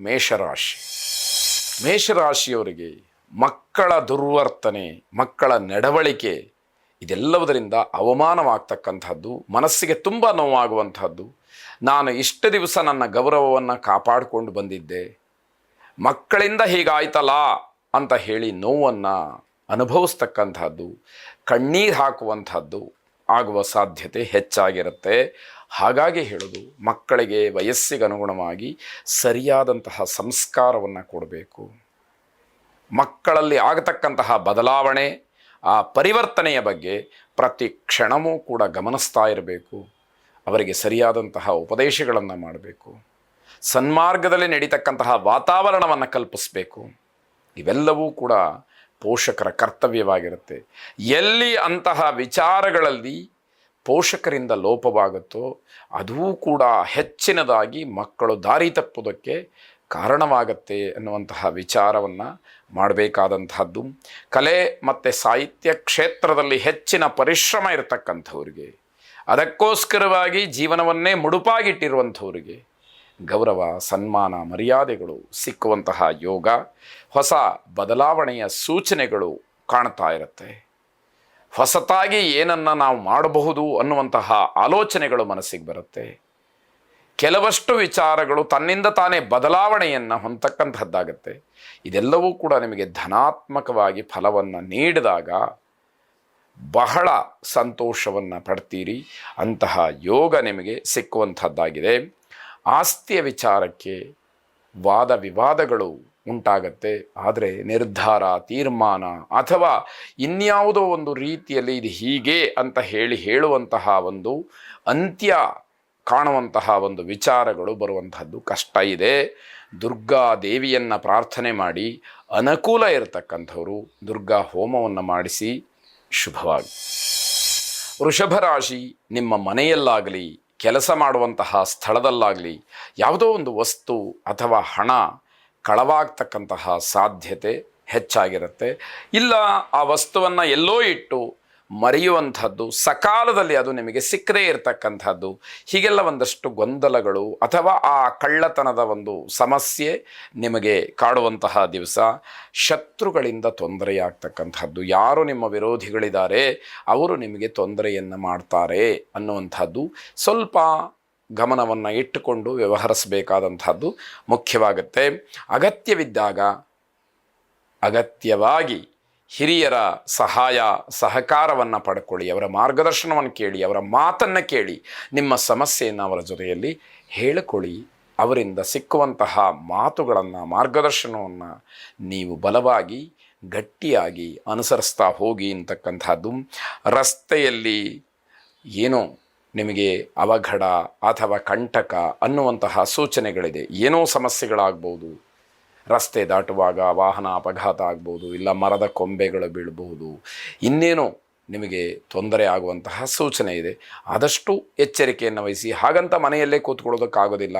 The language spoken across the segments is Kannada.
ಮೇಷರಾಶಿ. ಮೇಷರಾಶಿಯವರಿಗೆ ಮಕ್ಕಳ ದುರ್ವರ್ತನೆ, ಮಕ್ಕಳ ನಡವಳಿಕೆ ಇದೆಲ್ಲವುದರಿಂದ ಅವಮಾನವಾಗ್ತಕ್ಕಂಥದ್ದು, ಮನಸ್ಸಿಗೆ ತುಂಬ ನೋವಾಗುವಂಥದ್ದು. ನಾನು ಇಷ್ಟು ದಿವಸ ನನ್ನ ಗೌರವವನ್ನು ಕಾಪಾಡಿಕೊಂಡು ಬಂದಿದ್ದೆ. ಮಕ್ಕಳಿಂದ ಹೀಗಾಯ್ತಲ್ಲ ಅಂತ ಹೇಳಿ ನೋವನ್ನು ಅನುಭವಿಸ್ತಕ್ಕಂಥದ್ದು, ಕಣ್ಣೀರು ಹಾಕುವಂಥದ್ದು ಆಗುವ ಸಾಧ್ಯತೆ ಹೆಚ್ಚಾಗಿರುತ್ತೆ. ಹಾಗಾಗಿ ಹೇಳೋದು, ಮಕ್ಕಳಿಗೆ ವಯಸ್ಸಿಗೆ ಅನುಗುಣವಾಗಿ ಸರಿಯಾದಂತಹ ಸಂಸ್ಕಾರವನ್ನು ಕೊಡಬೇಕು. ಮಕ್ಕಳಲ್ಲಿ ಆಗತಕ್ಕಂತಹ ಬದಲಾವಣೆ, ಆ ಪರಿವರ್ತನೆಯ ಬಗ್ಗೆ ಪ್ರತಿ ಕ್ಷಣವೂ ಕೂಡ ಗಮನಿಸ್ತಾ ಇರಬೇಕು. ಅವರಿಗೆ ಸರಿಯಾದಂತಹ ಉಪದೇಶಗಳನ್ನು ಮಾಡಬೇಕು. ಸನ್ಮಾರ್ಗದಲ್ಲಿ ನಡೀತಕ್ಕಂತಹ ವಾತಾವರಣವನ್ನು ಕಲ್ಪಿಸಬೇಕು. ಇವೆಲ್ಲವೂ ಕೂಡ ಪೋಷಕರ ಕರ್ತವ್ಯವಾಗಿರುತ್ತೆ. ಎಲ್ಲಿ ಅಂತಹ ವಿಚಾರಗಳಲ್ಲಿ ಪೋಷಕರಿಂದ ಲೋಪವಾಗುತ್ತೋ, ಅದೂ ಕೂಡ ಹೆಚ್ಚಿನದಾಗಿ ಮಕ್ಕಳು ದಾರಿ ತಪ್ಪುವುದಕ್ಕೆ ಕಾರಣವಾಗತ್ತೆ ಅನ್ನುವಂತಹ ವಿಚಾರವನ್ನು ಮಾಡಬೇಕಾದಂತಹದ್ದು ಕಲೆ ಮತ್ತು ಸಾಹಿತ್ಯ ಕ್ಷೇತ್ರದಲ್ಲಿ ಹೆಚ್ಚಿನ ಪರಿಶ್ರಮ ಇರತಕ್ಕಂಥವ್ರಿಗೆ, ಅದಕ್ಕೋಸ್ಕರವಾಗಿ ಜೀವನವನ್ನೇ ಮುಡುಪಾಗಿಟ್ಟಿರುವಂಥವ್ರಿಗೆ ಗೌರವ, ಸನ್ಮಾನ, ಮರ್ಯಾದೆಗಳು ಸಿಕ್ಕುವಂತಹ ಯೋಗ, ಹೊಸ ಬದಲಾವಣೆಯ ಸೂಚನೆಗಳು ಕಾಣ್ತಾ ಇರುತ್ತೆ. ಹೊಸತಾಗಿ ಏನನ್ನು ನಾವು ಮಾಡಬಹುದು ಅನ್ನುವಂತಹ ಆಲೋಚನೆಗಳು ಮನಸ್ಸಿಗೆ ಬರುತ್ತೆ. ಕೆಲವಷ್ಟು ವಿಚಾರಗಳು ತನ್ನಿಂದ ತಾನೇ ಬದಲಾವಣೆಯನ್ನು ಹೊಂದತಕ್ಕಂಥದ್ದಾಗತ್ತೆ ಇದೆಲ್ಲವೂ ಕೂಡ ನಿಮಗೆ ಧನಾತ್ಮಕವಾಗಿ ಫಲವನ್ನು ನೀಡಿದಾಗ ಬಹಳ ಸಂತೋಷವನ್ನು ಪಡ್ತೀರಿ. ಅಂತಹ ಯೋಗ ನಿಮಗೆ ಸಿಕ್ಕುವಂಥದ್ದಾಗಿದೆ ಆಸ್ತಿಯ ವಿಚಾರಕ್ಕೆ ವಾದ ವಿವಾದಗಳು ಉಂಟಾಗತ್ತೆ. ಆದರೆ ನಿರ್ಧಾರ, ತೀರ್ಮಾನ ಅಥವಾ ಇನ್ಯಾವುದೋ ಒಂದು ರೀತಿಯಲ್ಲಿ ಇದು ಹೀಗೆ ಅಂತ ಹೇಳಿ ಹೇಳುವಂತಹ ಒಂದು ಅಂತ್ಯ ಕಾಣುವಂತಹ ಒಂದು ವಿಚಾರಗಳು ಬರುವಂತಹದ್ದು ಕಷ್ಟ ಇದೆ. ದುರ್ಗಾ ದೇವಿಯನ್ನು ಪ್ರಾರ್ಥನೆ ಮಾಡಿ ಅನುಕೂಲ ಇರತಕ್ಕಂಥವರು ದುರ್ಗಾ ಹೋಮವನ್ನು ಮಾಡಿಸಿ ಶುಭವಾಗಿ. ವೃಷಭ ರಾಶಿ ನಿಮ್ಮ ಮನೆಯಲ್ಲಾಗಲಿ, ಕೆಲಸ ಮಾಡುವಂತಹ ಸ್ಥಳದಲ್ಲಾಗಲಿ ಯಾವುದೋ ಒಂದು ವಸ್ತು ಅಥವಾ ಹಣ ಕಳವಾಗ್ತಕ್ಕಂತಹ ಸಾಧ್ಯತೆ ಹೆಚ್ಚಾಗಿರುತ್ತೆ. ಇಲ್ಲ, ಆ ವಸ್ತುವನ್ನು ಎಲ್ಲೋ ಇಟ್ಟು ಮರೆಯುವಂಥದ್ದು, ಸಕಾಲದಲ್ಲಿ ಅದು ನಿಮಗೆ ಸಿಕ್ಕದೇ ಇರತಕ್ಕಂಥದ್ದು, ಹೀಗೆಲ್ಲ ಒಂದಷ್ಟು ಗೊಂದಲಗಳು ಅಥವಾ ಆ ಕಳ್ಳತನದ ಒಂದು ಸಮಸ್ಯೆ ನಿಮಗೆ ಕಾಡುವಂತಹ ದಿವಸ ಶತ್ರುಗಳಿಂದ ತೊಂದರೆಯಾಗ್ತಕ್ಕಂಥದ್ದು. ಯಾರು ನಿಮ್ಮ ವಿರೋಧಿಗಳಿದ್ದಾರೆ, ಅವರು ನಿಮಗೆ ತೊಂದರೆಯನ್ನು ಮಾಡ್ತಾರೆ ಅನ್ನುವಂಥದ್ದು ಸ್ವಲ್ಪ ಗಮನವನ್ನು ಇಟ್ಟುಕೊಂಡು ವ್ಯವಹರಿಸಬೇಕಾದಂಥದ್ದು ಮುಖ್ಯವಾಗುತ್ತೆ. ಅಗತ್ಯವಿದ್ದಾಗ ಅಗತ್ಯವಾಗಿ ಹಿರಿಯರ ಸಹಾಯ, ಸಹಕಾರವನ್ನು ಪಡ್ಕೊಳ್ಳಿ, ಅವರ ಮಾರ್ಗದರ್ಶನವನ್ನು ಕೇಳಿ, ಅವರ ಮಾತನ್ನು ಕೇಳಿ, ನಿಮ್ಮ ಸಮಸ್ಯೆಯನ್ನು ಅವರ ಜೊತೆಯಲ್ಲಿ ಹೇಳಿಕೊಳ್ಳಿ. ಅವರಿಂದ ಸಿಕ್ಕುವಂತಹ ಮಾತುಗಳನ್ನು, ಮಾರ್ಗದರ್ಶನವನ್ನು ನೀವು ಬಲವಾಗಿ, ಗಟ್ಟಿಯಾಗಿ ಅನುಸರಿಸ್ತಾ ಹೋಗಿ ಅಂತಕ್ಕಂಥದ್ದು. ರಸ್ತೆಯಲ್ಲಿ ಏನೋ ನಿಮಗೆ ಅವಘಡ ಅಥವಾ ಕಂಟಕ ಅನ್ನುವಂತಹ ಸೂಚನೆಗಳಿದೆ. ಏನೋ ಸಮಸ್ಯೆಗಳಾಗ್ಬೋದು. ರಸ್ತೆ ದಾಟುವಾಗ ವಾಹನ ಅಪಘಾತ ಆಗ್ಬೋದು, ಇಲ್ಲ ಮರದ ಕೊಂಬೆಗಳು ಬೀಳಬಹುದು. ಇನ್ನೇನೋ ನಿಮಗೆ ತೊಂದರೆ ಆಗುವಂತಹ ಸೂಚನೆ ಇದೆ. ಆದಷ್ಟು ಎಚ್ಚರಿಕೆಯನ್ನು ವಹಿಸಿ. ಹಾಗಂತ ಮನೆಯಲ್ಲೇ ಕೂತ್ಕೊಳ್ಳೋದಕ್ಕಾಗೋದಿಲ್ಲ.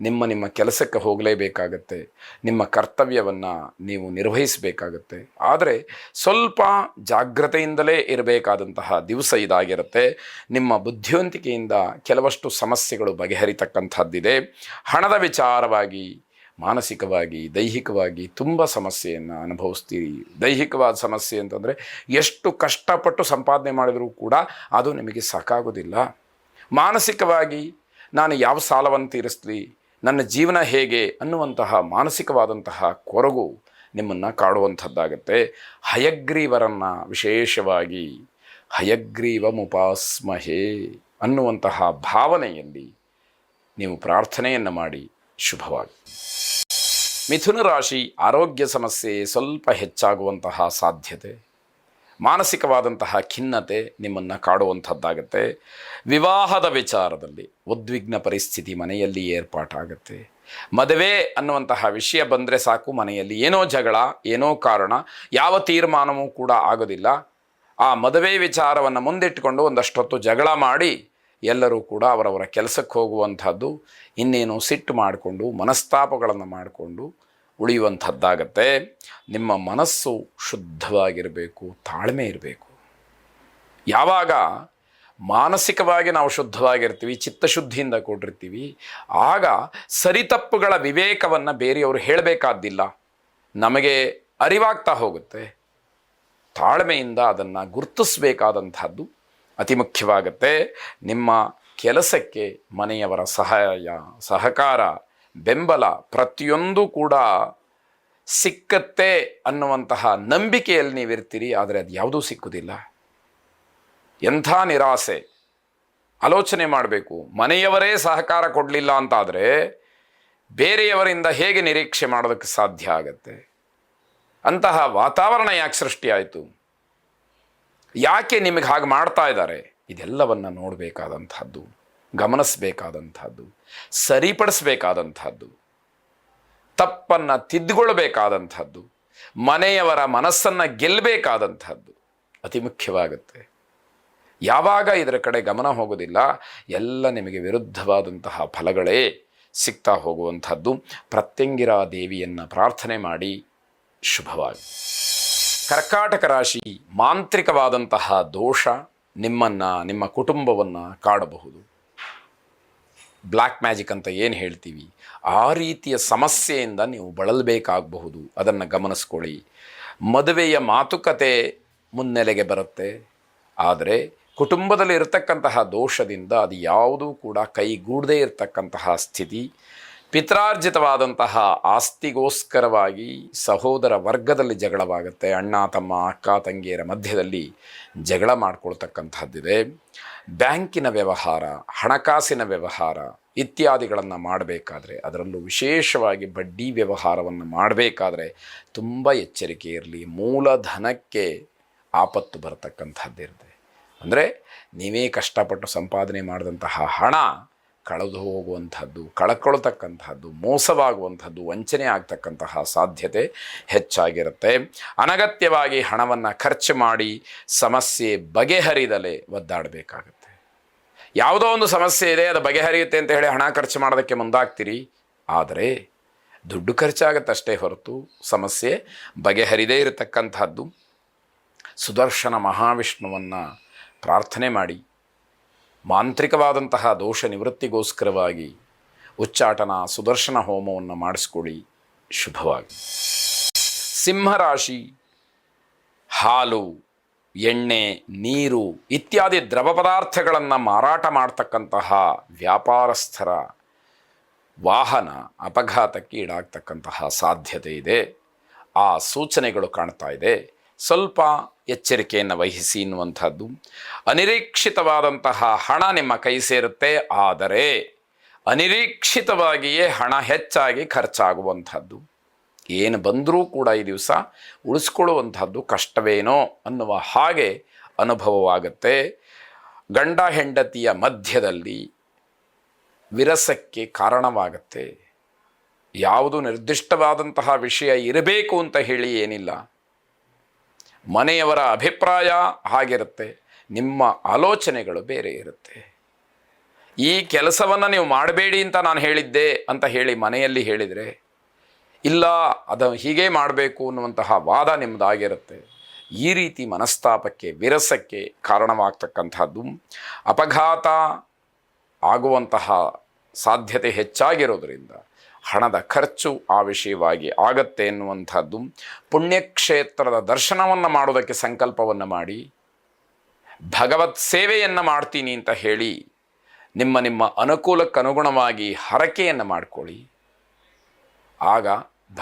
ನಿಮ್ಮ ನಿಮ್ಮ ಕೆಲಸಕ್ಕೆ ಹೋಗಲೇಬೇಕಾಗತ್ತೆ. ನಿಮ್ಮ ಕರ್ತವ್ಯವನ್ನು ನೀವು ನಿರ್ವಹಿಸಬೇಕಾಗತ್ತೆ. ಆದರೆ ಸ್ವಲ್ಪ ಜಾಗ್ರತೆಯಿಂದಲೇ ಇರಬೇಕಾದಂತಹ ದಿವಸ ಇದಾಗಿರುತ್ತೆ. ನಿಮ್ಮ ಬುದ್ಧಿವಂತಿಕೆಯಿಂದ ಕೆಲವಷ್ಟು ಸಮಸ್ಯೆಗಳು ಬಗೆಹರಿತಕ್ಕಂಥದ್ದಿದೆ. ಹಣದ ವಿಚಾರವಾಗಿ, ಮಾನಸಿಕವಾಗಿ, ದೈಹಿಕವಾಗಿ ತುಂಬ ಸಮಸ್ಯೆಯನ್ನು ಅನುಭವಿಸ್ತೀರಿ. ದೈಹಿಕವಾದ ಸಮಸ್ಯೆ ಅಂತಂದರೆ ಎಷ್ಟು ಕಷ್ಟಪಟ್ಟು ಸಂಪಾದನೆ ಮಾಡಿದರೂ ಕೂಡ ಅದು ನಿಮಗೆ ಸಾಕಾಗೋದಿಲ್ಲ. ಮಾನಸಿಕವಾಗಿ ನಾನು ಯಾವ ಸಾಲವನ್ನು ತೀರಿಸ್ಲಿ? ನನ್ನ ಜೀವನ ಹೇಗೆ ಅನ್ನುವಂತಹ ಮಾನಸಿಕವಾದಂತಹ ಕೊರಗು ನಿಮ್ಮನ್ನು ಕಾಡುವಂಥದ್ದಾಗತ್ತೆ. ಹಯಗ್ರೀವರನ್ನು ವಿಶೇಷವಾಗಿ ಹಯಗ್ರೀವ ಮುಪಾಸ್ಮಹೇ ಅನ್ನುವಂತಹ ಭಾವನೆಯಲ್ಲಿ ನೀವು ಪ್ರಾರ್ಥನೆಯನ್ನು ಮಾಡಿ ಶುಭವಾಗಿ. ಮಿಥುನ ರಾಶಿ ಆರೋಗ್ಯ ಸಮಸ್ಯೆ ಸ್ವಲ್ಪ ಹೆಚ್ಚಾಗುವಂತಹ ಸಾಧ್ಯತೆ. ಮಾನಸಿಕವಾದಂತಹ ಖಿನ್ನತೆ ನಿಮ್ಮನ್ನು ಕಾಡುವಂಥದ್ದಾಗತ್ತೆ. ವಿವಾಹದ ವಿಚಾರದಲ್ಲಿ ಉದ್ವಿಗ್ನ ಪರಿಸ್ಥಿತಿ ಮನೆಯಲ್ಲಿ ಏರ್ಪಾಟಾಗುತ್ತೆ. ಮದುವೆ ಅನ್ನುವಂತಹ ವಿಷಯ ಬಂದರೆ ಸಾಕು, ಮನೆಯಲ್ಲಿ ಏನೋ ಜಗಳ, ಏನೋ ಕಾರಣ, ಯಾವ ತೀರ್ಮಾನವೂ ಕೂಡ ಆಗೋದಿಲ್ಲ. ಆ ಮದುವೆ ವಿಚಾರವನ್ನು ಮುಂದಿಟ್ಟುಕೊಂಡು ಒಂದಷ್ಟೊತ್ತು ಜಗಳ ಮಾಡಿ ಎಲ್ಲರೂ ಕೂಡ ಅವರವರ ಕೆಲಸಕ್ಕೆ ಹೋಗುವಂಥದ್ದು ಇನ್ನೇನು ಸಿಟ್ಟು ಮಾಡಿಕೊಂಡು, ಮನಸ್ತಾಪಗಳನ್ನು ಮಾಡಿಕೊಂಡು ಉಳಿಯುವಂಥದ್ದಾಗತ್ತೆ. ನಿಮ್ಮ ಮನಸ್ಸು ಶುದ್ಧವಾಗಿರಬೇಕು, ತಾಳ್ಮೆ ಇರಬೇಕು. ಯಾವಾಗ ಮಾನಸಿಕವಾಗಿ ನಾವು ಶುದ್ಧವಾಗಿರ್ತೀವಿ, ಚಿತ್ತಶುದ್ಧಿಯಿಂದ ಕೂಡಿರ್ತೀವಿ, ಆಗ ಸರಿತಪ್ಪುಗಳ ವಿವೇಕವನ್ನು ಬೇರೆಯವರು ಹೇಳಬೇಕಾದ್ದಿಲ್ಲ. ನಮಗೆ ಅರಿವಾಗ್ತಾ ಹೋಗುತ್ತೆ. ತಾಳ್ಮೆಯಿಂದ ಅದನ್ನು ಗುರುತಿಸಬೇಕಾದಂಥದ್ದು ಅತಿ ಮುಖ್ಯವಾಗುತ್ತೆ. ನಿಮ್ಮ ಕೆಲಸಕ್ಕೆ ಮನೆಯವರ ಸಹಾಯ, ಸಹಕಾರ ಬೆಂಬಲ ಪ್ರತಿಯೊಂದು ಕೂಡ ಸಿಕ್ಕತ್ತೆ ಅನ್ನುವಂತಹ ನಂಬಿಕೆಯಲ್ಲಿ ನೀವಿರ್ತೀರಿ, ಆದರೆ ಅದು ಯಾವುದೂ ಸಿಕ್ಕುವುದಿಲ್ಲ ಎಂಥ ನಿರಾಸೆ. ಆಲೋಚನೆ ಮಾಡಬೇಕು. ಮನೆಯವರೇ ಸಹಕಾರ ಕೊಡಲಿಲ್ಲ ಅಂತಾದರೆ ಬೇರೆಯವರಿಂದ ಹೇಗೆ ನಿರೀಕ್ಷೆ ಮಾಡೋದಕ್ಕೆ ಸಾಧ್ಯ ಆಗತ್ತೆ? ಅಂತಹ ವಾತಾವರಣ ಯಾಕೆ ಸೃಷ್ಟಿಯಾಯಿತು ಯಾಕೆ ನಿಮಗೆ ಹಾಗೆ ಮಾಡ್ತಾ ಇದ್ದಾರೆ? ಇದೆಲ್ಲವನ್ನು ನೋಡಬೇಕಾದಂಥದ್ದು. ಗಮನಿಸಬೇಕಾದಂಥದ್ದು, ಸರಿಪಡಿಸಬೇಕಾದಂಥದ್ದು, ತಪ್ಪನ್ನು ತಿದ್ದುಕೊಳ್ಬೇಕಾದಂಥದ್ದು ಮನೆಯವರ ಮನಸ್ಸನ್ನು ಗೆಲ್ಲಬೇಕಾದಂಥದ್ದು ಅತಿ ಮುಖ್ಯವಾಗುತ್ತೆ. ಯಾವಾಗ ಇದರ ಕಡೆ ಗಮನ ಹೋಗೋದಿಲ್ಲ, ಎಲ್ಲ ನಿಮಗೆ ವಿರುದ್ಧವಾದಂತಹ ಫಲಗಳೇ ಸಿಗ್ತಾ ಹೋಗುವಂಥದ್ದು. ಪ್ರತ್ಯಂಗಿರಾ ದೇವಿಯನ್ನು ಪ್ರಾರ್ಥನೆ ಮಾಡಿ ಶುಭವಾಗಿ ಕರ್ಕಾಟಕ ರಾಶಿ ಮಾಂತ್ರಿಕವಾದಂತಹ ದೋಷ ನಿಮ್ಮನ್ನು, ನಿಮ್ಮ ಕುಟುಂಬವನ್ನು ಕಾಡಬಹುದು. ಬ್ಲ್ಯಾಕ್ ಮ್ಯಾಜಿಕ್ ಅಂತ ಏನು ಹೇಳ್ತೀವಿ? ಆ ರೀತಿಯ ಸಮಸ್ಯೆಯಿಂದ ನೀವು ಬಳಲಬೇಕಾಗಬಹುದು. ಅದನ್ನು ಗಮನಿಸ್ಕೊಳ್ಳಿ. ಮದುವೆಯ ಮಾತುಕತೆ ಮುನ್ನೆಲೆಗೆ ಬರುತ್ತೆ. ಆದರೆ ಕುಟುಂಬದಲ್ಲಿ ಇರತಕ್ಕಂತಹ ದೋಷದಿಂದ ಅದು ಯಾವುದೂ ಕೂಡ ಕೈಗೂಡದೇ ಇರತಕ್ಕಂತಹ ಸ್ಥಿತಿ. ಪಿತ್ರಾರ್ಜಿತವಾದಂತಹ ಆಸ್ತಿಗೋಸ್ಕರವಾಗಿ ಸಹೋದರ ವರ್ಗದಲ್ಲಿ ಜಗಳವಾಗುತ್ತೆ. ಅಣ್ಣ, ತಮ್ಮ, ಅಕ್ಕ, ತಂಗಿಯರ ಮಧ್ಯದಲ್ಲಿ ಜಗಳ ಮಾಡ್ಕೊಳ್ತಕ್ಕಂಥದ್ದಿದೆ. ಬ್ಯಾಂಕಿನ ವ್ಯವಹಾರ, ಹಣಕಾಸಿನ ವ್ಯವಹಾರ ಇತ್ಯಾದಿಗಳನ್ನು ಮಾಡಬೇಕಾದ್ರೆ ಅದರಲ್ಲೂ ವಿಶೇಷವಾಗಿ ಬಡ್ಡಿ ವ್ಯವಹಾರವನ್ನು ಮಾಡಬೇಕಾದ್ರೆ ತುಂಬ ಎಚ್ಚರಿಕೆ ಇರಲಿ. ಮೂಲಧನಕ್ಕೆ ಆಪತ್ತು ಬರತಕ್ಕಂಥದ್ದಿರುತ್ತೆ. ಅಂದರೆ ನೀವೇ ಕಷ್ಟಪಟ್ಟು ಸಂಪಾದನೆ ಮಾಡಿದಂತಹ ಹಣ ಕಳೆದು ಹೋಗುವಂಥದ್ದು, ಕಳ್ಕೊಳ್ತಕ್ಕಂಥದ್ದು, ಮೋಸವಾಗುವಂಥದ್ದು, ವಂಚನೆ ಆಗ್ತಕ್ಕಂತಹ ಸಾಧ್ಯತೆ ಹೆಚ್ಚಾಗಿರುತ್ತೆ. ಅನಗತ್ಯವಾಗಿ ಹಣವನ್ನು ಖರ್ಚು ಮಾಡಿ ಸಮಸ್ಯೆ ಬಗೆಹರಿದಲೇ ಒದ್ದಾಡಬೇಕಾಗುತ್ತೆ. ಯಾವುದೋ ಒಂದು ಸಮಸ್ಯೆ ಇದೆ, ಅದು ಬಗೆಹರಿಯುತ್ತೆ ಅಂತ ಹೇಳಿ ಹಣ ಖರ್ಚು ಮಾಡೋದಕ್ಕೆ ಮುಂದಾಗ್ತೀರಿ. ಆದರೆ ದುಡ್ಡು ಖರ್ಚಾಗತ್ತಷ್ಟೇ ಹೊರತು ಸಮಸ್ಯೆ ಬಗೆಹರಿದೇ ಇರತಕ್ಕಂಥದ್ದು. ಸುದರ್ಶನ ಮಹಾವಿಷ್ಣುವನ್ನು ಪ್ರಾರ್ಥನೆ ಮಾಡಿ. ಮಾಂತ್ರಿಕವಾದಂತಹ ದೋಷ ನಿವೃತ್ತಿಗೋಸ್ಕರವಾಗಿ ಉಚ್ಚಾಟನ, ಸುದರ್ಶನ ಹೋಮವನ್ನು ಮಾಡಿಸ್ಕೊಳ್ಳಿ. ಶುಭವಾಗಿ ಸಿಂಹರಾಶಿ, ಹಾಲು, ಎಣ್ಣೆ, ನೀರು ಇತ್ಯಾದಿ ದ್ರವ ಪದಾರ್ಥಗಳನ್ನು ಮಾರಾಟ ಮಾಡ್ತಕ್ಕಂತಹ ವ್ಯಾಪಾರಸ್ಥರ ವಾಹನ ಅಪಘಾತಕ್ಕೆ ಈಡಾಗ್ತಕ್ಕಂತಹ ಸಾಧ್ಯತೆ ಇದೆ. ಆ ಸೂಚನೆಗಳು ಕಾಣ್ತಾ ಇದೆ. ಸ್ವಲ್ಪ ಎಚ್ಚರಿಕೆಯನ್ನು ವಹಿಸಿ ಎನ್ನುವಂಥದ್ದು. ಅನಿರೀಕ್ಷಿತವಾದಂತಹ ಹಣ ನಿಮ್ಮ ಕೈ ಸೇರುತ್ತೆ, ಆದರೆ ಅನಿರೀಕ್ಷಿತವಾಗಿಯೇ ಹಣ ಹೆಚ್ಚಾಗಿ ಖರ್ಚಾಗುವಂಥದ್ದು. ಏನು ಬಂದರೂ ಕೂಡ ಈ ದಿವಸ ಉಳಿಸ್ಕೊಳ್ಳುವಂಥದ್ದು ಕಷ್ಟವೇನೋ ಅನ್ನುವ ಹಾಗೆ ಅನುಭವವಾಗುತ್ತೆ. ಗಂಡ ಹೆಂಡತಿಯ ಮಧ್ಯದಲ್ಲಿ ವಿರಸಕ್ಕೆ ಕಾರಣವಾಗುತ್ತೆ. ಯಾವುದು ನಿರ್ದಿಷ್ಟವಾದಂತಹ ವಿಷಯ ಇರಬೇಕು ಅಂತ ಹೇಳಿ ಏನಿಲ್ಲ. ಮನೆಯವರ ಅಭಿಪ್ರಾಯ ಹಾಗಿರುತ್ತೆ, ನಿಮ್ಮ ಆಲೋಚನೆಗಳು ಬೇರೆ ಇರುತ್ತೆ. ಈ ಕೆಲಸವನ್ನು ನೀವು ಮಾಡಬೇಡಿ ಅಂತ ನಾನು ಹೇಳಿದ್ದೆ ಅಂತ ಹೇಳಿ ಮನೆಯಲ್ಲಿ ಹೇಳಿದರೆ, ಇಲ್ಲ, ಅದು ಹೀಗೆ ಮಾಡಬೇಕು ಅನ್ನುವಂತಹ ವಾದ ನಿಮ್ಮದಾಗಿರುತ್ತೆ ಈ ರೀತಿ ಮನಸ್ತಾಪಕ್ಕೆ, ವಿರಸಕ್ಕೆ ಕಾರಣವಾಗ್ತಕ್ಕಂಥದ್ದು ಅಪಘಾತ ಆಗುವಂತಹ ಸಾಧ್ಯತೆ ಹೆಚ್ಚಾಗಿರೋದರಿಂದ ಹಣದ ಖರ್ಚು ಆ ವಿಷಯವಾಗಿ ಆಗತ್ತೆ ಎನ್ನುವಂಥದ್ದು ಪುಣ್ಯಕ್ಷೇತ್ರದ ದರ್ಶನವನ್ನು ಮಾಡೋದಕ್ಕೆ ಸಂಕಲ್ಪವನ್ನು ಮಾಡಿ, ಭಗವತ್ ಸೇವೆಯನ್ನು ಮಾಡ್ತೀನಿ ಅಂತ ಹೇಳಿ ನಿಮ್ಮ ನಿಮ್ಮ ಅನುಕೂಲಕ್ಕನುಗುಣವಾಗಿ ಹರಕೆಯನ್ನು ಮಾಡಿಕೊಳ್ಳಿ. ಆಗ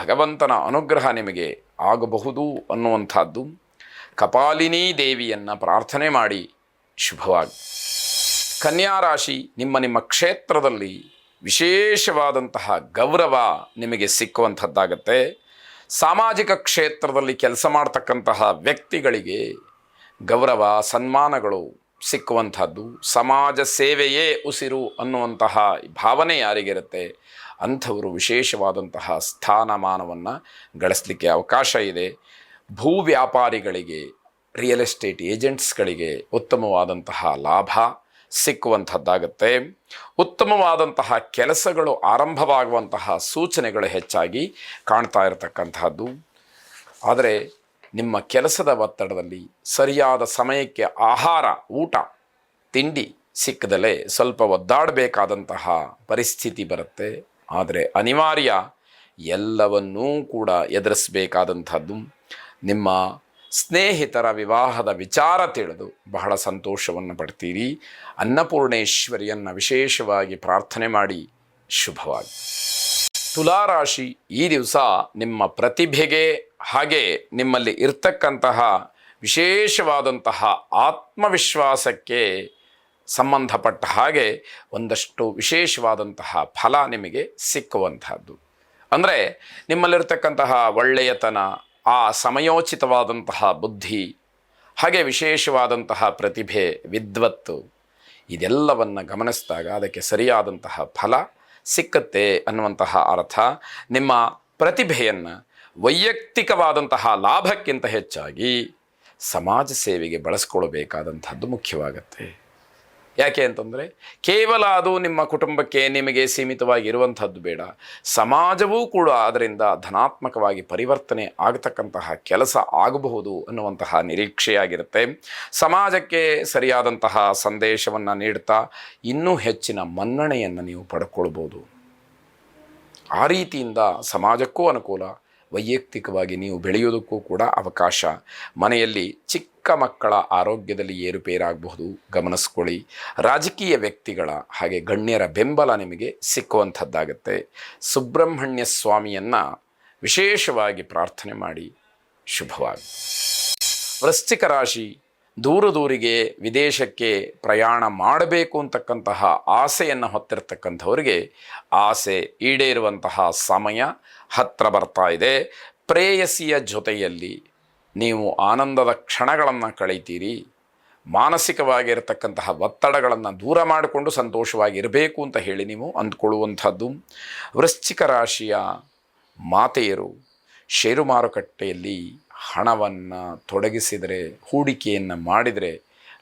ಭಗವಂತನ ಅನುಗ್ರಹ ನಿಮಗೆ ಆಗಬಹುದು ಅನ್ನುವಂಥದ್ದು ಕಪಾಲಿನಿ ದೇವಿಯನ್ನು ಪ್ರಾರ್ಥನೆ ಮಾಡಿ ಶುಭವಾಗಿ ಕನ್ಯಾ ರಾಶಿ ನಿಮ್ಮ ನಿಮ್ಮ ಕ್ಷೇತ್ರದಲ್ಲಿ ವಿಶೇಷವಾದಂತಹ ಗೌರವ ನಿಮಗೆ ಸಿಕ್ಕುವಂಥದ್ದಾಗತ್ತೆ. ಸಾಮಾಜಿಕ ಕ್ಷೇತ್ರದಲ್ಲಿ ಕೆಲಸ ಮಾಡ್ತಕ್ಕಂತಹ ವ್ಯಕ್ತಿಗಳಿಗೆ ಗೌರವ, ಸನ್ಮಾನಗಳು ಸಿಕ್ಕುವಂಥದ್ದು. ಸಮಾಜ ಸೇವೆಯೇ ಉಸಿರು ಅನ್ನುವಂತಹ ಭಾವನೆ ಯಾರಿಗಿರುತ್ತೆ, ಅಂಥವರು ವಿಶೇಷವಾದಂತಹ ಸ್ಥಾನಮಾನವನ್ನು ಗಳಿಸಲಿಕ್ಕೆ ಅವಕಾಶ ಇದೆ. ಭೂ ವ್ಯಾಪಾರಿಗಳಿಗೆ, ರಿಯಲ್ ಎಸ್ಟೇಟ್ ಏಜೆಂಟ್ಸ್ಗಳಿಗೆ ಉತ್ತಮವಾದಂತಹ ಲಾಭ ಸಿಕ್ಕುವಂಥದ್ದಾಗತ್ತೆ. ಉತ್ತಮವಾದಂತಹ ಕೆಲಸಗಳು ಆರಂಭವಾಗುವಂತಹ ಸೂಚನೆಗಳು ಹೆಚ್ಚಾಗಿ ಕಾಣ್ತಾ ಇರತಕ್ಕಂತಹದ್ದು. ಆದರೆ ನಿಮ್ಮ ಕೆಲಸದ ಒತ್ತಡದಲ್ಲಿ ಸರಿಯಾದ ಸಮಯಕ್ಕೆ ಆಹಾರ, ಊಟ, ತಿಂಡಿ ಸಿಕ್ಕದಲೇ ಸ್ವಲ್ಪ ಒದ್ದಾಡಬೇಕಾದಂತಹ ಪರಿಸ್ಥಿತಿ ಬರುತ್ತೆ. ಆದರೆ ಅನಿವಾರ್ಯ ಎಲ್ಲವನ್ನೂ ಕೂಡ ಎದುರಿಸಬೇಕಾದಂಥದ್ದು. ನಿಮ್ಮ ಸ್ನೇಹಿತರ ವಿವಾಹದ ವಿಚಾರ ತಿಳಿದು ಬಹಳ ಸಂತೋಷವನ್ನು ಪಡ್ತೀರಿ. ಅನ್ನಪೂರ್ಣೇಶ್ವರಿಯನ್ನು ವಿಶೇಷವಾಗಿ ಪ್ರಾರ್ಥನೆ ಮಾಡಿ ಶುಭವಾಗಿ. ತುಲಾರಾಶಿ ಈ ದಿವಸ ನಿಮ್ಮ ಪ್ರತಿಭೆಗೆ ಹಾಗೆ ನಿಮ್ಮಲ್ಲಿ ಇರ್ತಕ್ಕಂತಹ ವಿಶೇಷವಾದಂತಹ ಆತ್ಮವಿಶ್ವಾಸಕ್ಕೆ ಸಂಬಂಧಪಟ್ಟ ಹಾಗೆ ಒಂದಷ್ಟು ವಿಶೇಷವಾದಂತಹ ಫಲ ನಿಮಗೆ ಸಿಕ್ಕುವಂತಹದ್ದು ಅಂದರೆ ನಿಮ್ಮಲ್ಲಿರ್ತಕ್ಕಂತಹ ಒಳ್ಳೆಯತನ ಆ ಸಮಯೋಚಿತವಾದಂತಹ ಬುದ್ಧಿ, ಹಾಗೆ ವಿಶೇಷವಾದಂತಹ ಪ್ರತಿಭೆ, ವಿದ್ವತ್ತು, ಇದೆಲ್ಲವನ್ನು ಗಮನಿಸಿದಾಗ ಅದಕ್ಕೆ ಸರಿಯಾದಂತಹ ಫಲ ಸಿಕ್ಕತ್ತೆ ಅನ್ನುವಂತಹ ಅರ್ಥ. ನಿಮ್ಮ ಪ್ರತಿಭೆಯನ್ನು ವೈಯಕ್ತಿಕವಾದಂತಹ ಲಾಭಕ್ಕಿಂತ ಹೆಚ್ಚಾಗಿ ಸಮಾಜ ಸೇವೆಗೆ ಬಳಸ್ಕೊಳ್ಬೇಕಾದಂಥದ್ದು ಮುಖ್ಯವಾಗತ್ತೆ. ಯಾಕೆ ಅಂತಂದರೆ ಕೇವಲ ಅದು ನಿಮ್ಮ ಕುಟುಂಬಕ್ಕೆ ನಿಮಗೆ ಸೀಮಿತವಾಗಿ ಇರುವಂಥದ್ದು ಬೇಡ. ಸಮಾಜವೂ ಕೂಡ ಅದರಿಂದ ಧನಾತ್ಮಕವಾಗಿ ಪರಿವರ್ತನೆ ಆಗತಕ್ಕಂತಹ ಕೆಲಸ ಆಗಬಹುದು ಅನ್ನುವಂತಹ ನಿರೀಕ್ಷೆಯಾಗಿರುತ್ತೆ. ಸಮಾಜಕ್ಕೆ ಸರಿಯಾದಂತಹ ಸಂದೇಶವನ್ನು ನೀಡ್ತಾ ಇನ್ನೂ ಹೆಚ್ಚಿನ ಮನ್ನಣೆಯನ್ನು ನೀವು ಪಡ್ಕೊಳ್ಬೋದು. ಆ ರೀತಿಯಿಂದ ಸಮಾಜಕ್ಕೂ ಅನುಕೂಲ, ವೈಯಕ್ತಿಕವಾಗಿ ನೀವು ಬೆಳೆಯೋದಕ್ಕೂ ಕೂಡ ಅವಕಾಶ. ಮನೆಯಲ್ಲಿ ಚಿಕ್ಕ ಮಕ್ಕಳ ಆರೋಗ್ಯದಲ್ಲಿ ಏರುಪೇರಾಗಬಹುದು. ಗಮನಿಸ್ಕೊಳ್ಳಿ. ರಾಜಕೀಯ ವ್ಯಕ್ತಿಗಳ ಹಾಗೆ ಗಣ್ಯರ ಬೆಂಬಲ ನಿಮಗೆ ಸಿಕ್ಕುವಂಥದ್ದಾಗತ್ತೆ. ಸುಬ್ರಹ್ಮಣ್ಯ ಸ್ವಾಮಿಯನ್ನು ವಿಶೇಷವಾಗಿ ಪ್ರಾರ್ಥನೆ ಮಾಡಿ ಶುಭವಾಗಿ ವೃಶ್ಚಿಕ ರಾಶಿ, ದೂರ ದೂರಿಗೆ ವಿದೇಶಕ್ಕೆ ಪ್ರಯಾಣ ಮಾಡಬೇಕು ಅಂತಕ್ಕಂತಹ ಆಸೆಯನ್ನು ಹೊತ್ತಿರತಕ್ಕಂಥವರಿಗೆ ಆಸೆ ಈಡೇರುವಂತಹ ಸಮಯ ಹತ್ರ ಬರ್ತಾ ಇದೆ. ಪ್ರೇಯಸಿಯ ಜೊತೆಯಲ್ಲಿ ನೀವು ಆನಂದದ ಕ್ಷಣಗಳನ್ನು ಕಳೀತೀರಿ, ಮಾನಸಿಕವಾಗಿರತಕ್ಕಂತಹ ಒತ್ತಡಗಳನ್ನು ದೂರ ಮಾಡಿಕೊಂಡು ಸಂತೋಷವಾಗಿರಬೇಕು ಅಂತ ಹೇಳಿ ನೀವು ಅಂದ್ಕೊಳ್ಳುವಂಥದ್ದು. ವೃಶ್ಚಿಕ ರಾಶಿಯ ಮಾತೆಯರು ಷೇರು ಮಾರುಕಟ್ಟೆಯಲ್ಲಿ ಹಣವನ್ನು ತೊಡಗಿಸಿದರೆ, ಹೂಡಿಕೆಯನ್ನು ಮಾಡಿದರೆ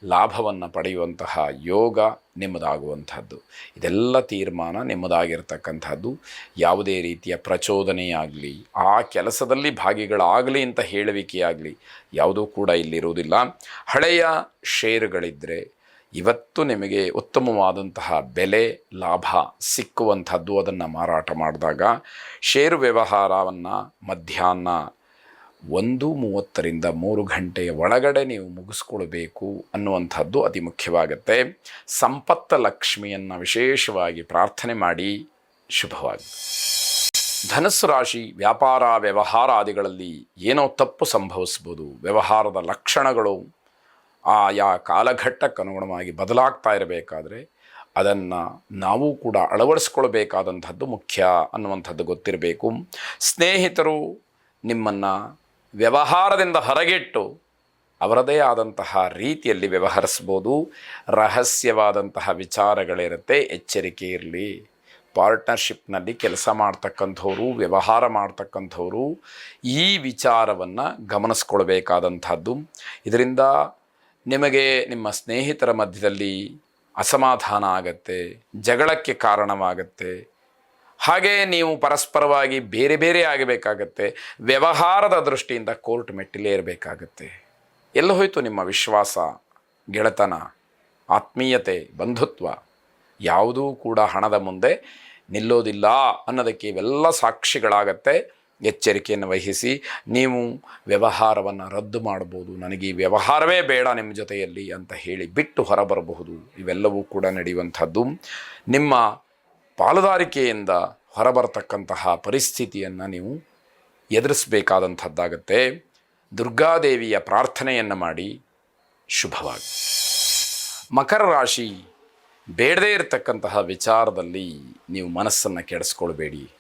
ಲಾಭವನ್ನು ಪಡೆಯುವಂತಹ ಯೋಗ. ನಿಮ್ಮದಾಗುವಂಥದ್ದು. ಇದೆಲ್ಲ ತೀರ್ಮಾನ ನಿಮ್ಮದಾಗಿರ್ತಕ್ಕಂಥದ್ದು. ಯಾವುದೇ ರೀತಿಯ ಪ್ರಚೋದನೆಯಾಗಲಿ, ಆ ಕೆಲಸದಲ್ಲಿ ಭಾಗಿಗಳಾಗಲಿ ಅಂತ ಹೇಳುವಿಕೆಯಾಗಲಿ, ಯಾವುದೂ ಕೂಡ ಇಲ್ಲಿರುವುದಿಲ್ಲ. ಹಳೆಯ ಷೇರುಗಳಿದ್ದರೆ ಇವತ್ತು ನಿಮಗೆ ಉತ್ತಮವಾದಂತಹ ಬೆಲೆ, ಲಾಭ ಸಿಕ್ಕುವಂಥದ್ದು ಅದನ್ನು ಮಾರಾಟ ಮಾಡಿದಾಗ, ಷೇರು ವ್ಯವಹಾರವನ್ನು ಮಧ್ಯಾಹ್ನ ಒಂದು ಮೂವತ್ತರಿಂದ ಮೂರು ಗಂಟೆಯ ಒಳಗಡೆ ನೀವು ಮುಗಿಸ್ಕೊಳ್ಬೇಕು ಅನ್ನುವಂಥದ್ದು ಅತಿ ಮುಖ್ಯವಾಗುತ್ತೆ. ಸಂಪತ್ತ ಲಕ್ಷ್ಮಿಯನ್ನು ವಿಶೇಷವಾಗಿ ಪ್ರಾರ್ಥನೆ ಮಾಡಿ ಶುಭವಾಗಿ. ಧನಸ್ಸು ರಾಶಿ ವ್ಯಾಪಾರ, ವ್ಯವಹಾರಾದಿಗಳಲ್ಲಿ ಏನೋ ತಪ್ಪು ಸಂಭವಿಸ್ಬೋದು. ವ್ಯವಹಾರದ ಲಕ್ಷಣಗಳು ಆಯಾ ಕಾಲಘಟ್ಟಕ್ಕೆ ಅನುಗುಣವಾಗಿ ಬದಲಾಗ್ತಾ ಇರಬೇಕಾದ್ರೆ ಅದನ್ನು ನಾವು ಕೂಡ ಅಳವಡಿಸ್ಕೊಳ್ಬೇಕಾದಂಥದ್ದು ಮುಖ್ಯ ಅನ್ನುವಂಥದ್ದು ಗೊತ್ತಿರಬೇಕು. ಸ್ನೇಹಿತರು ನಿಮ್ಮನ್ನು ವ್ಯವಹಾರದಿಂದ ಹೊರಗಿಟ್ಟು ಅವರದೇ ಆದಂತಹ ರೀತಿಯಲ್ಲಿ ವ್ಯವಹರಿಸ್ಬೋದು. ರಹಸ್ಯವಾದಂತಹ ವಿಚಾರಗಳಿರುತ್ತೆ. ಎಚ್ಚರಿಕೆ ಇರಲಿ. ಪಾರ್ಟ್ನರ್ಶಿಪ್ನಲ್ಲಿ ಕೆಲಸ ಮಾಡ್ತಕ್ಕಂಥವ್ರು, ವ್ಯವಹಾರ ಮಾಡ್ತಕ್ಕಂಥವ್ರು ಈ ವಿಚಾರವನ್ನು ಗಮನಿಸ್ಕೊಳ್ಬೇಕಾದಂಥದ್ದು. ಇದರಿಂದ ನಿಮಗೆ ನಿಮ್ಮ ಸ್ನೇಹಿತರ ಮಧ್ಯದಲ್ಲಿ ಅಸಮಾಧಾನ ಆಗತ್ತೆ, ಜಗಳಕ್ಕೆ ಕಾರಣವಾಗತ್ತೆ ಹಾಗೆ ನೀವು ಪರಸ್ಪರವಾಗಿ ಬೇರೆ ಬೇರೆ ಆಗಬೇಕಾಗತ್ತೆ. ವ್ಯವಹಾರದ ದೃಷ್ಟಿಯಿಂದ ಕೋರ್ಟ್ ಮೆಟ್ಟಿಲೇ ಇರಬೇಕಾಗತ್ತೆ. ಎಲ್ಲ ಹೋಯಿತು ನಿಮ್ಮ ವಿಶ್ವಾಸ, ಗೆಳೆತನ, ಆತ್ಮೀಯತೆ, ಬಂಧುತ್ವ. ಯಾವುದೂ ಕೂಡ ಹಣದ ಮುಂದೆ ನಿಲ್ಲೋದಿಲ್ಲ ಅನ್ನೋದಕ್ಕೆ ಇವೆಲ್ಲ ಸಾಕ್ಷಿಗಳಾಗತ್ತೆ. ಎಚ್ಚರಿಕೆಯನ್ನು ವಹಿಸಿ, ನೀವು ವ್ಯವಹಾರವನ್ನು ರದ್ದು ಮಾಡ್ಬೋದು. ನನಗೆ ಈ ವ್ಯವಹಾರವೇ ಬೇಡ ನಿಮ್ಮ ಜೊತೆಯಲ್ಲಿ ಅಂತ ಹೇಳಿ ಬಿಟ್ಟು ಹೊರಬರಬಹುದು. ಇವೆಲ್ಲವೂ ಕೂಡ ನಡೆಯುವಂಥದ್ದು. ನಿಮ್ಮ ಪಾಲುದಾರಿಕೆಯಿಂದ ಹೊರಬರತಕ್ಕಂತಹ ಪರಿಸ್ಥಿತಿಯನ್ನು ನೀವು ಎದುರಿಸಬೇಕಾದಂಥದ್ದಾಗತ್ತೆ. ದುರ್ಗಾದೇವಿಯ ಪ್ರಾರ್ಥನೆಯನ್ನು ಮಾಡಿ ಶುಭವಾಗಿ. ಮಕರ ರಾಶಿ ಬೇಡದೇ ಇರತಕ್ಕಂತಹ ವಿಚಾರದಲ್ಲಿ ನೀವು ಮನಸ್ಸನ್ನು ಕೆಡಿಸ್ಕೊಳ್ಬೇಡಿ.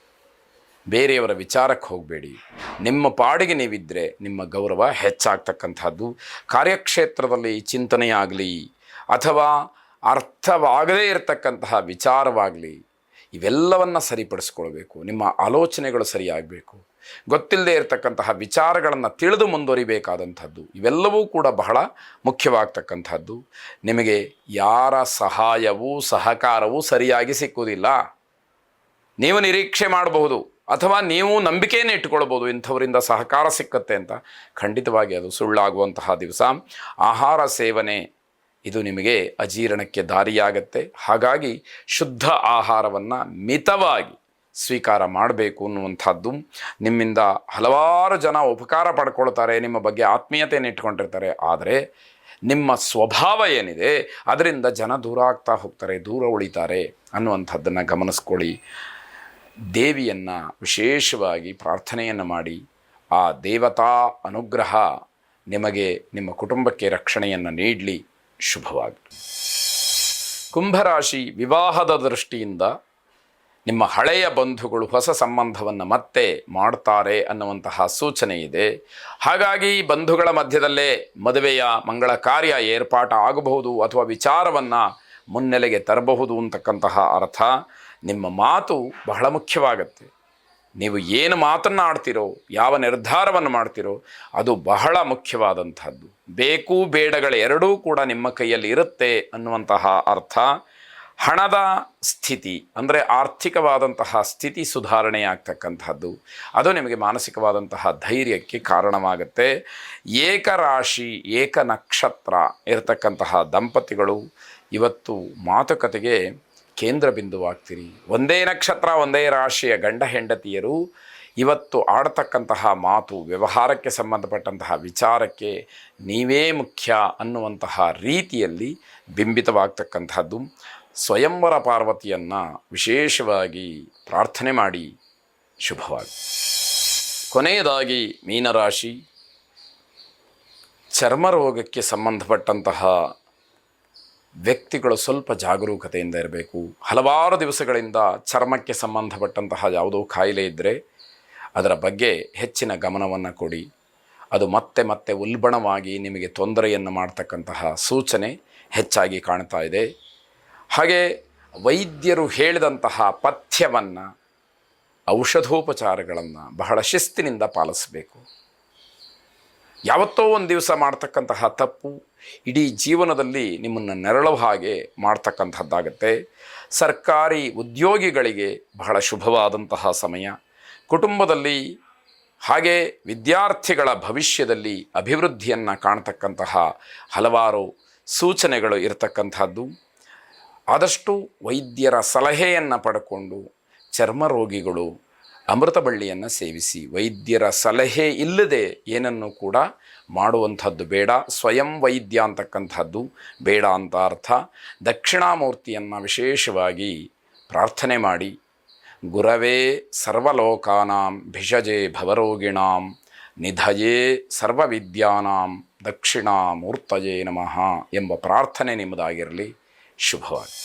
ಬೇರೆಯವರ ವಿಚಾರಕ್ಕೆ ಹೋಗಬೇಡಿ. ನಿಮ್ಮ ಪಾಡಿಗೆ ನೀವಿದ್ದರೆ ನಿಮ್ಮ ಗೌರವ ಹೆಚ್ಚಾಗ್ತಕ್ಕಂಥದ್ದು. ಕಾರ್ಯಕ್ಷೇತ್ರದಲ್ಲಿ ಚಿಂತನೆಯಾಗಲಿ ಅಥವಾ ಅರ್ಥವಾಗದೇ ಇರತಕ್ಕಂತಹ ವಿಚಾರವಾಗಲಿ ಇವೆಲ್ಲವನ್ನು ಸರಿಪಡಿಸ್ಕೊಳ್ಬೇಕು, ನಿಮ್ಮ ಆಲೋಚನೆಗಳು ಸರಿಯಾಗಬೇಕು. ಗೊತ್ತಿಲ್ಲದೆ ಇರತಕ್ಕಂತಹ ವಿಚಾರಗಳನ್ನು ತಿಳಿದು ಮುಂದುವರಿಬೇಕಾದಂಥದ್ದು, ಇವೆಲ್ಲವೂ ಕೂಡ ಬಹಳ ಮುಖ್ಯವಾಗ್ತಕ್ಕಂಥದ್ದು. ನಿಮಗೆ ಯಾರ ಸಹಾಯವೂ, ಸಹಕಾರವೂ ಸರಿಯಾಗಿ ಸಿಕ್ಕುವುದಿಲ್ಲ. ನೀವು ನಿರೀಕ್ಷೆ ಮಾಡಬಹುದು, ಅಥವಾ ನೀವು ನಂಬಿಕೆಯನ್ನು ಇಟ್ಟುಕೊಳ್ಬೋದು ಇಂಥವರಿಂದ ಸಹಕಾರ ಸಿಕ್ಕತ್ತೆ ಅಂತ ಖಂಡಿತವಾಗಿ ಅದು ಸುಳ್ಳಾಗುವಂತಹ ದಿವಸ. ಆಹಾರ ಸೇವನೆ ಇದು ನಿಮಗೆ ಅಜೀರ್ಣಕ್ಕೆ ದಾರಿಯಾಗತ್ತೆ. ಹಾಗಾಗಿ ಶುದ್ಧ ಆಹಾರವನ್ನು ಮಿತವಾಗಿ ಸ್ವೀಕಾರ ಮಾಡಬೇಕು ಅನ್ನುವಂಥದ್ದು ನಿಮ್ಮಿಂದ ಹಲವಾರು ಜನ ಉಪಕಾರ ಪಡ್ಕೊಳ್ತಾರೆ, ನಿಮ್ಮ ಬಗ್ಗೆ ಆತ್ಮೀಯತೆಯನ್ನು ಇಟ್ಕೊಂಡಿರ್ತಾರೆ. ಆದರೆ ನಿಮ್ಮ ಸ್ವಭಾವ ಏನಿದೆ, ಅದರಿಂದ ಜನ ದೂರ ಆಗ್ತಾ ಹೋಗ್ತಾರೆ, ದೂರ ಉಳಿತಾರೆ ಅನ್ನುವಂಥದ್ದನ್ನು ಗಮನಿಸ್ಕೊಳ್ಳಿ. ದೇವಿಯನ್ನು ವಿಶೇಷವಾಗಿ ಪ್ರಾರ್ಥನೆಯನ್ನು ಮಾಡಿ, ಆ ದೇವತಾ ಅನುಗ್ರಹ ನಿಮಗೆ ನಿಮ್ಮ ಕುಟುಂಬಕ್ಕೆ ರಕ್ಷಣೆಯನ್ನು ನೀಡಲಿ. ಶುಭವಾಗಲಿ ಕುಂಭರಾಶಿ ವಿವಾಹದ ದೃಷ್ಟಿಯಿಂದ ನಿಮ್ಮ ಹಳೆಯ ಬಂಧುಗಳು ಹೊಸ ಸಂಬಂಧವನ್ನು ಮತ್ತೆ ಮಾಡ್ತಾರೆ ಅನ್ನುವಂತಹ ಸೂಚನೆ ಇದೆ. ಹಾಗಾಗಿ ಬಂಧುಗಳ ಮಧ್ಯದಲ್ಲೇ ಮದುವೆಯ ಮಂಗಳ ಕಾರ್ಯ ಏರ್ಪಾಟ ಆಗಬಹುದು ಅಥವಾ ವಿಚಾರವನ್ನು ಮುನ್ನೆಲೆಗೆ ತರಬಹುದು ಅಂತಕ್ಕಂತಹ ಅರ್ಥ. ನಿಮ್ಮ ಮಾತು ಬಹಳ ಮುಖ್ಯವಾಗತ್ತೆ. ನೀವು ಏನು ಮಾತನ್ನು ಆಡ್ತಿರೋ, ಯಾವ ನಿರ್ಧಾರವನ್ನು ಮಾಡ್ತಿರೋ, ಅದು ಬಹಳ ಮುಖ್ಯವಾದಂಥದ್ದು. ಬೇಕು ಬೇಡಗಳ ಎರಡೂ ಕೂಡ ನಿಮ್ಮ ಕೈಯಲ್ಲಿ ಇರುತ್ತೆ ಅನ್ನುವಂತಹ ಅರ್ಥ. ಹಣದ ಸ್ಥಿತಿ ಅಂದರೆ ಆರ್ಥಿಕವಾದಂತಹ ಸ್ಥಿತಿ ಸುಧಾರಣೆಯಾಗ್ತಕ್ಕಂಥದ್ದು ಅದು ನಿಮಗೆ ಮಾನಸಿಕವಾದಂತಹ ಧೈರ್ಯಕ್ಕೆ ಕಾರಣವಾಗುತ್ತೆ. ಏಕರಾಶಿ, ಏಕನಕ್ಷತ್ರ ಇರತಕ್ಕಂತಹ ದಂಪತಿಗಳು ಇವತ್ತು ಮಾತುಕತೆಗೆ ಕೇಂದ್ರ ಬಿಂದುವಾಗ್ತೀರಿ. ಒಂದೇ ನಕ್ಷತ್ರ, ಒಂದೇ ರಾಶಿಯ ಗಂಡ ಹೆಂಡತಿಯರು ಇವತ್ತು ಆಡತಕ್ಕಂತಹ ಮಾತು, ವ್ಯವಹಾರಕ್ಕೆ ಸಂಬಂಧಪಟ್ಟಂತಹ ವಿಚಾರಕ್ಕೆ ನೀವೇ ಮುಖ್ಯ ಅನ್ನುವಂತಹ ರೀತಿಯಲ್ಲಿ ಬಿಂಬಿತವಾಗ್ತಕ್ಕಂತಹದ್ದು ಸ್ವಯಂವರ ಪಾರ್ವತಿಯನ್ನು ವಿಶೇಷವಾಗಿ ಪ್ರಾರ್ಥನೆ ಮಾಡಿ ಶುಭವಾಗಿ ಕೊನೆಯದಾಗಿ ಮೀನರಾಶಿ ಚರ್ಮರೋಗಕ್ಕೆ ಸಂಬಂಧಪಟ್ಟಂತಹ ವ್ಯಕ್ತಿಗಳು ಸ್ವಲ್ಪ ಜಾಗರೂಕತೆಯಿಂದ ಇರಬೇಕು. ಹಲವಾರು ದಿವಸಗಳಿಂದ ಚರ್ಮಕ್ಕೆ ಸಂಬಂಧಪಟ್ಟಂತಹ ಯಾವುದೋ ಕಾಯಿಲೆ ಇದ್ದರೆ ಅದರ ಬಗ್ಗೆ ಹೆಚ್ಚಿನ ಗಮನವನ್ನು ಕೊಡಿ. ಅದು ಮತ್ತೆ ಮತ್ತೆ ಉಲ್ಬಣವಾಗಿ ನಿಮಗೆ ತೊಂದರೆಯನ್ನು ಮಾಡ್ತಕ್ಕಂತಹ ಸೂಚನೆ ಹೆಚ್ಚಾಗಿ ಕಾಣ್ತಾ ಇದೆ. ಹಾಗೆ ವೈದ್ಯರು ಹೇಳಿದಂತಹ ಪಥ್ಯವನ್ನು ಔಷಧೋಪಚಾರಗಳನ್ನು ಬಹಳ ಶಿಸ್ತಿನಿಂದ ಪಾಲಿಸಬೇಕು. ಯಾವತ್ತೋ ಒಂದು ದಿವಸ ಮಾಡ್ತಕ್ಕಂತಹ ತಪ್ಪು ಇಡೀ ಜೀವನದಲ್ಲಿ ನಿಮ್ಮನ್ನು ನೆರಳುವ ಹಾಗೆ ಮಾಡ್ತಕ್ಕಂಥದ್ದಾಗತ್ತೆ. ಸರ್ಕಾರಿ ಉದ್ಯೋಗಿಗಳಿಗೆ ಬಹಳ ಶುಭವಾದಂತಹ ಸಮಯ. ಕುಟುಂಬದಲ್ಲಿ ಹಾಗೆ ವಿದ್ಯಾರ್ಥಿಗಳ ಭವಿಷ್ಯದಲ್ಲಿ ಅಭಿವೃದ್ಧಿಯನ್ನು ಕಾಣ್ತಕ್ಕಂತಹ ಹಲವಾರು ಸೂಚನೆಗಳು ಇರತಕ್ಕಂಥದ್ದು. ಆದಷ್ಟು ವೈದ್ಯರ ಸಲಹೆಯನ್ನು ಪಡ್ಕೊಂಡು ಚರ್ಮ ರೋಗಿಗಳು ಅಮೃತ ಬಳ್ಳಿಯನ್ನು ಸೇವಿಸಿ. ವೈದ್ಯರ ಸಲಹೆ ಇಲ್ಲದೆ ಏನನ್ನು ಕೂಡ ಮಾಡುವಂಥದ್ದು ಬೇಡ. ಸ್ವಯಂ ವೈದ್ಯ ಅಂತಕ್ಕಂಥದ್ದು ಬೇಡ ಅಂತ ಅರ್ಥ. ದಕ್ಷಿಣಾಮೂರ್ತಿಯನ್ನು ವಿಶೇಷವಾಗಿ ಪ್ರಾರ್ಥನೆ ಮಾಡಿ, ಗುರವೇ ಸರ್ವಲೋಕಾನಾಂ ಭಿಷಜೆ ಭವರೋಗಿಣಾಂ ನಿಧಯೇ ಸರ್ವವಿದ್ಯಾನಾಂ ದಕ್ಷಿಣಾಮೂರ್ತಯೇ ನಮಃ ಎಂಬ ಪ್ರಾರ್ಥನೆ ನಿಮ್ಮದಾಗಿರಲಿ. ಶುಭವಾಗಿ